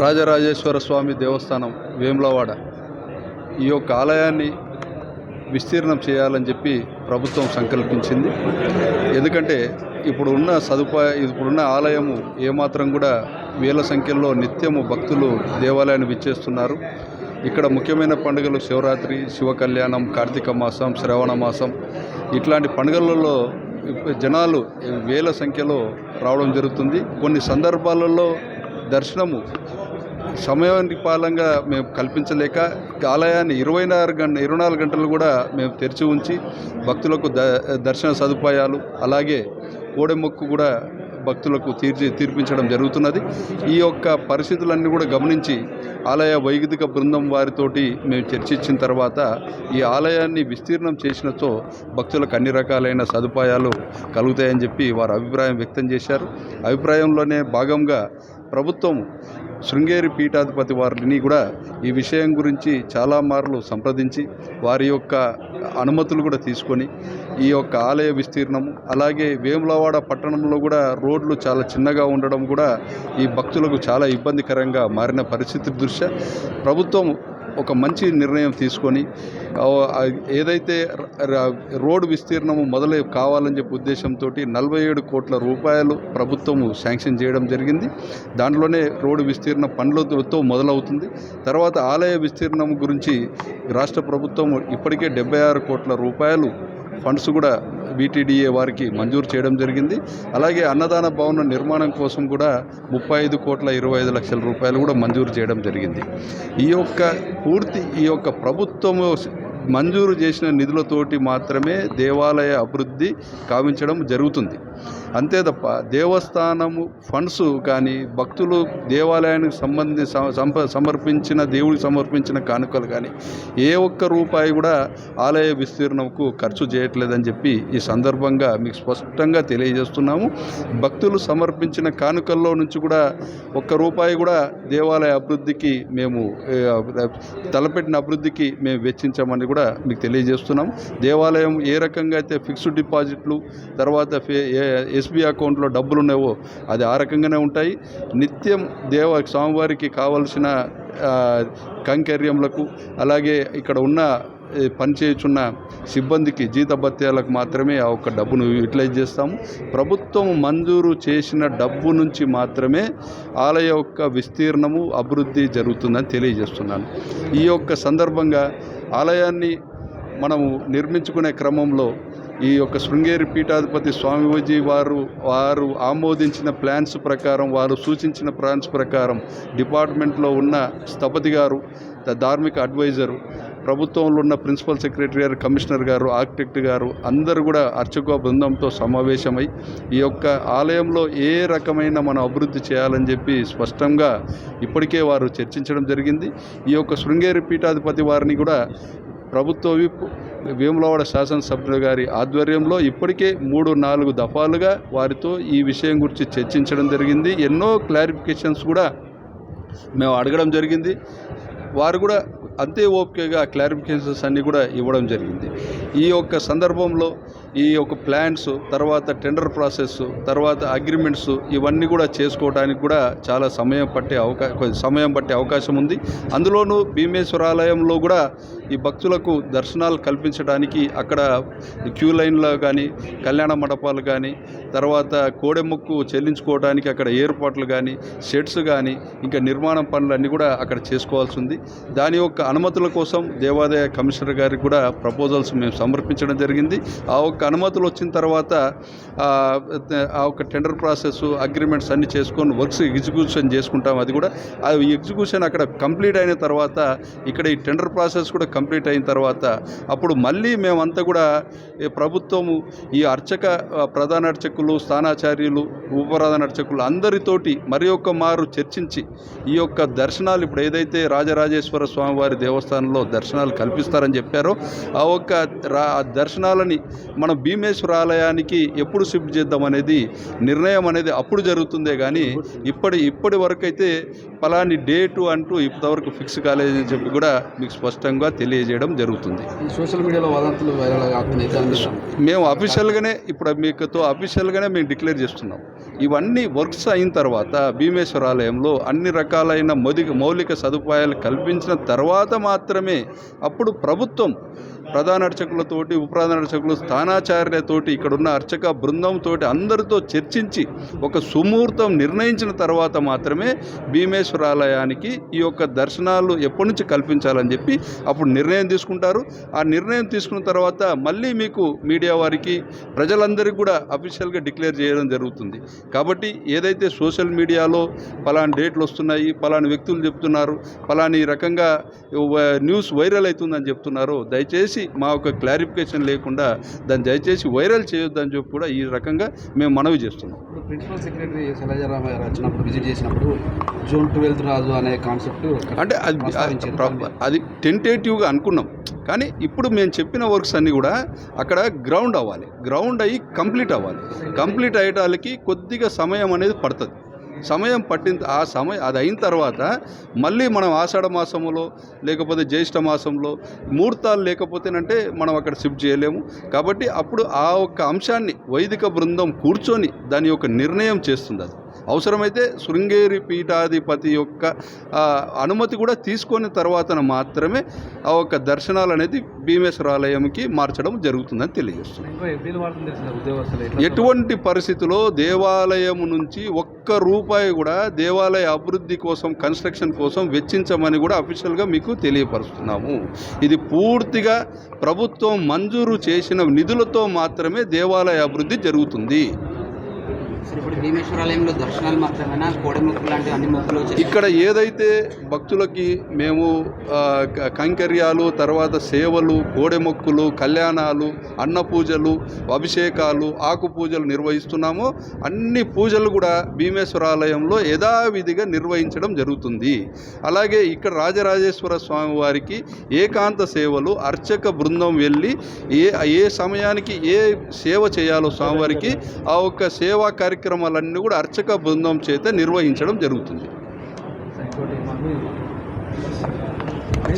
రాజరాజేశ్వర స్వామి దేవస్థానం వేములవాడ. ఈ యొక్క ఆలయాన్ని విస్తీర్ణం చేయాలని చెప్పి ప్రభుత్వం సంకల్పించింది. ఎందుకంటే ఇప్పుడు ఉన్న సదుపాయ ఇప్పుడున్న ఆలయము ఏమాత్రం కూడా వేల సంఖ్యలో నిత్యము భక్తులు దేవాలయాన్ని విచ్చేస్తున్నారు. ఇక్కడ ముఖ్యమైన పండుగలు శివరాత్రి శివ కళ్యాణం కార్తీక మాసం శ్రవణ మాసం. ఇట్లాంటి పండుగలలో జనాలు వేల సంఖ్యలో రావడం జరుగుతుంది. కొన్ని సందర్భాలలో దర్శనము సమయానికి పాలంగా మేము కల్పించలేక ఆలయాన్ని ఇరవై నాలుగు గంట ఇరవై నాలుగు గంటలు కూడా మేము తెరిచి ఉంచి భక్తులకు ద దర్శన సదుపాయాలు అలాగే కోడెమొక్కు కూడా భక్తులకు తీర్చి తీర్పించడం జరుగుతున్నది. ఈ యొక్క పరిస్థితులన్నీ కూడా గమనించి ఆలయ వైదిక బృందం వారితోటి మేము చర్చించిన తర్వాత ఈ ఆలయాన్ని విస్తీర్ణం చేసినతో భక్తులకు అన్ని రకాలైన సదుపాయాలు కలుగుతాయని చెప్పి వారు అభిప్రాయం వ్యక్తం చేశారు. అభిప్రాయంలోనే భాగంగా ప్రభుత్వం శృంగేరి పీఠాధిపతి వారిని కూడా ఈ విషయం గురించి చాలా మార్లు సంప్రదించి వారి యొక్క అనుమతులు కూడా తీసుకొని ఈ యొక్క ఆలయ విస్తీర్ణము అలాగే వేములవాడ పట్టణంలో కూడా రోడ్లు చాలా చిన్నగా ఉండడం కూడా ఈ భక్తులకు చాలా ఇబ్బందికరంగా మారిన పరిస్థితి దృష్ట్యా ప్రభుత్వం ఒక మంచి నిర్ణయం తీసుకొని ఏదైతే రోడ్డు విస్తీర్ణము మొదలై కావాలని చెప్పి ఉద్దేశంతో నలభై ఏడు కోట్ల రూపాయలు ప్రభుత్వము శాంక్షన్ చేయడం జరిగింది. దాంట్లోనే రోడ్డు విస్తీర్ణ పనులతో మొదలవుతుంది. తర్వాత ఆలయ విస్తీర్ణం గురించి రాష్ట్ర ప్రభుత్వం ఇప్పటికే డెబ్బై ఆరు కోట్ల రూపాయలు ఫండ్స్ కూడా బీటీడీఏ వారికి మంజూరు చేయడం జరిగింది. అలాగే అన్నదాన భవన నిర్మాణం కోసం కూడా ముప్పై ఐదు కోట్ల ఇరవై ఐదు లక్షల రూపాయలు కూడా మంజూరు చేయడం జరిగింది. ఈ యొక్క పూర్తి ఈ యొక్క ప్రభుత్వము మంజూరు చేసిన నిధులతోటి మాత్రమే దేవాలయ అభివృద్ధి కావించడం జరుగుతుంది. అంతే తప్ప దేవస్థానము ఫండ్స్ కానీ భక్తులు దేవాలయానికి సంబంధి సమర్పించిన దేవుడికి సమర్పించిన కానుకలు కానీ ఏ ఒక్క రూపాయి కూడా ఆలయ విస్తీర్ణంకు ఖర్చు చేయట్లేదని చెప్పి ఈ సందర్భంగా మీకు స్పష్టంగా తెలియజేస్తున్నాము. భక్తులు సమర్పించిన కానుకల్లో నుంచి కూడా ఒక్క రూపాయి కూడా దేవాలయ అభివృద్ధికి మేము తలపెట్టిన అభివృద్ధికి మేము వెచ్చించామని కూడా మీకు తెలియజేస్తున్నాం. దేవాలయం ఏ రకంగా అయితే ఫిక్స్డ్ డిపాజిట్లు తర్వాత ఎస్బీ అకౌంట్లో డబ్బులు ఉన్నావో అది ఆ రకంగానే ఉంటాయి. నిత్యం దేవ స్వామివారికి కావలసిన ఆ, కైంకర్యములకు అలాగే ఇక్కడ ఉన్న పనిచేయుచున్న సిబ్బందికి జీతభత్యాలకు మాత్రమే ఆ ఒక్క డబ్బును యూటిలైజ్ చేస్తాము. ప్రభుత్వం మంజూరు చేసిన డబ్బు నుంచి మాత్రమే ఆలయ యొక్క విస్తీర్ణము అభివృద్ధి జరుగుతుందని తెలియజేస్తున్నాను. ఈ యొక్క సందర్భంగా ఆలయాన్ని మనము నిర్మించుకునే క్రమంలో ఈ యొక్క శృంగేరి పీఠాధిపతి స్వామీజీ వారు వారు ఆమోదించిన ప్లాన్స్ ప్రకారం వారు సూచించిన ప్లాన్స్ ప్రకారం డిపార్ట్మెంట్లో ఉన్న స్థపతి గారు ద- ధార్మిక అడ్వైజరు ప్రభుత్వంలో ఉన్న ప్రిన్సిపల్ సెక్రటరీ గారు కమిషనర్ గారు ఆర్కిటెక్ట్ గారు అందరూ కూడా అర్చక బృందంతో సమావేశమై ఈ యొక్క ఆలయంలో ఏ రకమైన మనం అభివృద్ధి చేయాలని చెప్పి స్పష్టంగా ఇప్పటికే వారు చర్చించడం జరిగింది. ఈ యొక్క శృంగేరి పీఠాధిపతి వారిని కూడా ప్రభుత్వ విప్ వేములవాడ శాసనసభ్యులు గారి ఆధ్వర్యంలో ఇప్పటికే మూడు నాలుగు దఫాలుగా వారితో ఈ విషయం గురించి చర్చించడం జరిగింది. ఎన్నో క్లారిఫికేషన్స్ కూడా మేము అడగడం జరిగింది. వారు కూడా అంతే ఓపికగా క్లారిఫికేషన్స్ అన్నీ కూడా ఇవ్వడం జరిగింది. ఈ యొక్క సందర్భంలో ఈ యొక్క ప్లాన్స్ తర్వాత టెండర్ ప్రాసెస్ తర్వాత అగ్రిమెంట్స్ ఇవన్నీ కూడా చేసుకోవడానికి కూడా చాలా సమయం పట్టే అవకాశం సమయం పట్టే అవకాశం ఉంది. అందులోనూ భీమేశ్వరాలయంలో కూడా ఈ భక్తులకు దర్శనాలు కల్పించడానికి అక్కడ క్యూ లైన్లో కానీ కళ్యాణ మండపాలు కానీ తర్వాత కోడెముక్కు చెల్లించుకోవడానికి అక్కడ ఏర్పాట్లు కానీ షెడ్స్ కానీ ఇంకా నిర్మాణం పనులన్నీ కూడా అక్కడ చేసుకోవాల్సి ఉంది. దాని యొక్క అనుమతుల కోసం దేవాదాయ కమిషనర్ గారికి కూడా ప్రపోజల్స్ మేము సమర్పించడం జరిగింది. ఆ ఒక్క అనుమతులు వచ్చిన తర్వాత ఆ, ఒక్క ఒక టెండర్ ప్రాసెస్ అగ్రిమెంట్స్ అన్ని చేసుకొని వర్క్స్ ఎగ్జిక్యూషన్ చేసుకుంటాం. అది కూడా ఆ ఎగ్జిక్యూషన్ అక్కడ కంప్లీట్ అయిన తర్వాత ఇక్కడ ఈ టెండర్ ప్రాసెస్ కూడా కంప్లీట్ అయిన తర్వాత అప్పుడు మళ్ళీ మేమంతా కూడా ప్రభుత్వము ఈ అర్చక ప్రధాన అర్చకులు స్థానాచార్యులు ఉపప్రధాన అర్చకులు అందరితోటి మరి ఒక్క మారు చర్చించి ఈ యొక్క దర్శనాలు ఇప్పుడు ఏదైతే రాజరాజేశ్వర స్వామివారి దేవస్థానంలో దర్శనాలు కల్పిస్తారని చెప్పారో ఆ ఒక్క రా ఆ దర్శనాలని మనం భీమేశ్వర ఆలయానికి ఎప్పుడు షిఫ్ట్ చేద్దాం అనేది నిర్ణయం అనేది అప్పుడు జరుగుతుందే కానీ ఇప్పటి ఇప్పటి వరకు అయితే పలాని డేటు అంటూ ఇప్పటివరకు ఫిక్స్ కాలేదని చెప్పి కూడా మీకు స్పష్టంగా తెలియజేయడం జరుగుతుంది. సోషల్ మీడియాలో వదంతులు వైరల్ మేము అఫీషియల్గానే ఇప్పుడు మీకుతో అఫీషియల్గానే మేము డిక్లేర్ చేస్తున్నాం. ఇవన్నీ వర్క్స్ అయిన తర్వాత భీమేశ్వర ఆలయంలో అన్ని రకాలైన మొదిక మౌలిక సదుపాయాలు కల్పించిన తర్వాత మాత్రమే అప్పుడు ప్రభుత్వం ప్రధాన అర్చకులతోటి ఉపప్రధాన అర్చకులు స్థానాచార్యులతోటి ఇక్కడున్న అర్చక బృందంతోటి అందరితో చర్చించి ఒక సుముహూర్తం నిర్ణయించిన తర్వాత మాత్రమే భీమేశ్వర ఆలయానికి ఈ యొక్క దర్శనాలు ఎప్పటి నుంచి కల్పించాలని చెప్పి అప్పుడు నిర్ణయం తీసుకుంటారు. ఆ నిర్ణయం తీసుకున్న తర్వాత మళ్ళీ మీకు మీడియా వారికి ప్రజలందరికీ కూడా అఫీషియల్గా డిక్లేర్ చేయడం జరుగుతుంది. కాబట్టి ఏదైతే సోషల్ మీడియాలో పలాని డేట్లు వస్తున్నాయి పలాని వ్యక్తులు చెప్తున్నారు పలాని రకంగా న్యూస్ వైరల్ అవుతుందని చెప్తున్నారో దయచేసి మా యొక్క క్లారిఫికేషన్ లేకుండా దాన్ని దయచేసి వైరల్ చేయొద్దని చెప్పి కూడా ఈ రకంగా మేము మనవి చేస్తున్నాం. ప్రిన్సిపల్ సెక్రటరీ శైలజారామయ్య గారు వచ్చినప్పుడు విజిట్ చేసినప్పుడు జూన్ ట్వెల్త్ రాజు అనే కాన్సెప్ట్ అంటే అది అది టెంటేటివ్గా అనుకున్నాం. కానీ ఇప్పుడు మేము చెప్పిన వర్క్స్ అన్నీ కూడా అక్కడ గ్రౌండ్ అవ్వాలి. గ్రౌండ్ అయ్యి కంప్లీట్ అవ్వాలి. కంప్లీట్ అయ్యటానికి కొద్దిగా సమయం అనేది పడుతుంది. సమయం పట్టిన ఆ సమయం అది అయిన తర్వాత మళ్ళీ మనం ఆషాఢ మాసంలో లేకపోతే జ్యేష్ఠ మాసంలో ముహూర్తాలు లేకపోతేనంటే మనం అక్కడ షిఫ్ట్ చేయలేము. కాబట్టి అప్పుడు ఆ ఒక్క అంశాన్ని వైదిక బృందం కూర్చొని దాని యొక్క నిర్ణయం చేస్తుంది అది. అవసరమైతే శృంగేరి పీఠాధిపతి యొక్క అనుమతి కూడా తీసుకొని తర్వాత మాత్రమే ఆ యొక్క దర్శనాలు అనేది భీమేశ్వర ఆలయంకి మార్చడం జరుగుతుందని తెలియజేస్తుంది. ఎటువంటి పరిస్థితిలో దేవాలయం నుంచి ఒక్క రూపాయి కూడా దేవాలయ అభివృద్ధి కోసం కన్స్ట్రక్షన్ కోసం వెచ్చించమని కూడా అఫీషియల్గా మీకు తెలియపరుస్తున్నాము. ఇది పూర్తిగా ప్రభుత్వం మంజూరు చేసిన నిధులతో మాత్రమే దేవాలయ అభివృద్ధి జరుగుతుంది. ఇప్పుడు భీమేశ్వరాలయంలో దర్శనాలు మాత్రమేనా? కోడి మొక్కులు అన్ని మొక్కులు ఇక్కడ ఏదైతే భక్తులకి మేము కంకర్యాలు కైంకర్యాలు తర్వాత సేవలు కోడె మొక్కులు కళ్యాణాలు అన్న పూజలు అభిషేకాలు ఆకు పూజలు నిర్వహిస్తున్నామో. అన్ని పూజలు కూడా భీమేశ్వర ఆలయంలో యథావిధిగా నిర్వహించడం జరుగుతుంది. అలాగే ఇక్కడ రాజరాజేశ్వర స్వామి వారికి ఏకాంత సేవలు అర్చక బృందం వెళ్ళి ఏ ఏ సమయానికి ఏ సేవ చేయాలో స్వామివారికి ఆ ఒక్క సేవా కార్యక్రమాలన్నీ కూడా అర్చక బృందం చేత నిర్వహించడం జరుగుతుంది.